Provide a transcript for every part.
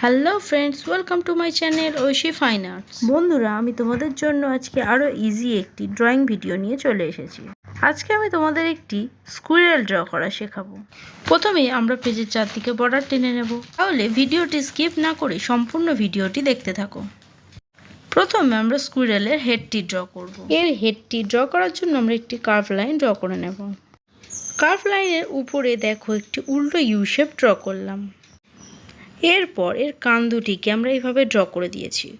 Hello friends, welcome to my channel Oishi fine arts. বন্ধুরা, আমি তোমাদের জন্য আজকে আরও ইজি একটি ড্রয়িং ভিডিও নিয়ে চলে এসেছি। আজকে আমি তোমাদের একটি স্কুইরেল ড্র করা শেখাবো। প্রথমে আমরা পেজের চারদিকে বর্ডার টেনে নেব। তাহলে ভিডিওটি স্কিপ না করে সম্পূর্ণ ভিডিওটি দেখতে থাকো। প্রথমে আমরা স্কুইরেলের হেডটি ড্র করব। এর হেডটি ড্র করার জন্য আমরা একটি কার্ভ লাইন ড্র করে নেব। কার্ভ লাইনের উপরে দেখো একটি উল্টো ইউ শেপ ড্র করলাম। এরপর এর কান দুটিকে আমরা এইভাবে ড্র করে দিয়েছি।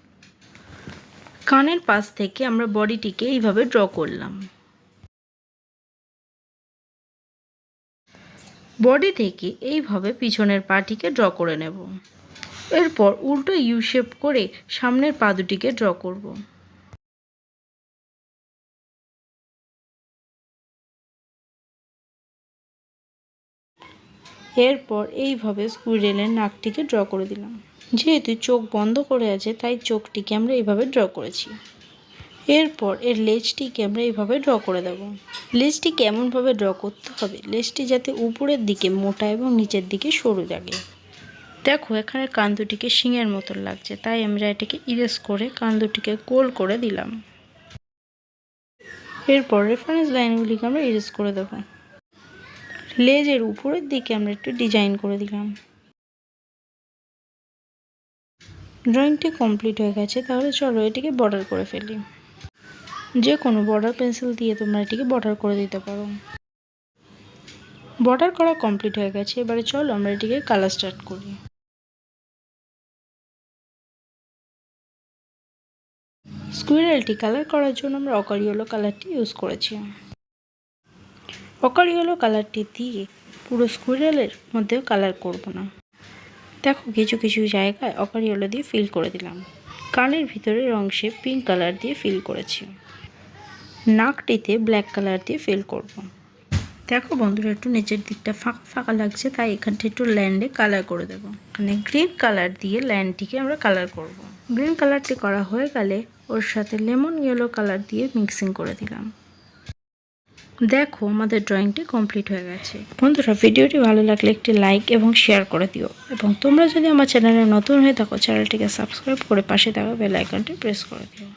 কানের পাশ থেকে আমরা বডিটিকে এইভাবে ড্র করলাম। বডি থেকে এইভাবে পিছনের পাটিকে ড্র করে নেব। এরপর উল্টো ইউ শেপ করে সামনের পা দুটিকে ড্র করব। এরপর এইভাবে স্কুইরেলের নাকটিকে ড্র করে দিলাম। যেহেতু চোখ বন্ধ করে আছে, তাই চোখটিকে আমরা এইভাবে ড্র করেছি। এরপর এর লেজটিকে আমরা এইভাবে ড্র করে দেব। লেজটি কেমনভাবে ড্র করতে হবে, লেজটি যাতে উপরের দিকে মোটা এবং নিচের দিকে সরু লাগে দেখো, এখানে কান দুটিকে শিঙের মতন লাগছে, তাই আমরা এটাকে ইরেজ করে কান দুটিকে গোল করে দিলাম। এরপর রেফারেন্স লাইনগুলিকে আমরা ইরেস করে দেবো। লেজের উপরের দিকে আমরা একটু ডিজাইন করে দিলাম। ড্রয়িংটি কমপ্লিট হয়ে গেছে, তাহলে চলো এটিকে বর্ডার করে ফেলি। যে কোনো বর্ডার পেন্সিল দিয়ে তোমরা এটিকে বর্ডার করে দিতে পারো। বর্ডার করা কমপ্লিট হয়ে গেছে, এবারে চলো আমরা এটিকে কালার স্টার্ট করি। স্কুইরেলটি কালার করার জন্য আমরা অকারিওলো কালারটি ইউজ করেছি। অকার ইয়েলো কালারটি দিয়ে। পুরো স্কুইরেলের মধ্যেও কালার করব না। দেখো, কিছু কিছু জায়গায় অকার ইয়েলো দিয়ে ফিল করে দিলাম। কানের ভিতরের অংশে পিঙ্ক কালার দিয়ে ফিল করেছি। নাকটিতে ব্ল্যাক কালার দিয়ে ফিল করব। দেখো বন্ধুরা, একটু নিচের দিকটা ফাঁকা ফাঁকা লাগছে, তাই এখানটা একটু ল্যান্ডে কালার করে দেব। মানে গ্রিন কালার দিয়ে ল্যান্ডটিকে আমরা কালার করব। গ্রিন কালারটি করা হয়ে গেলে ওর সাথে লেমন ইয়েলো কালার দিয়ে মিক্সিং করে দিলাম। দেখো আমাদের ড্রয়িংটি কমপ্লিট হয়ে গেছে। বন্ধুরা ভিডিওটি ভালো লাগলে একটি লাইক এবং শেয়ার করে দিও। এবং তোমরা যদি আমার চ্যানেলে নতুন হয়ে থাকো চ্যানেলটিকে সাবস্ক্রাইব করে পাশে থাকা বেল আইকনটি প্রেস করে দিও।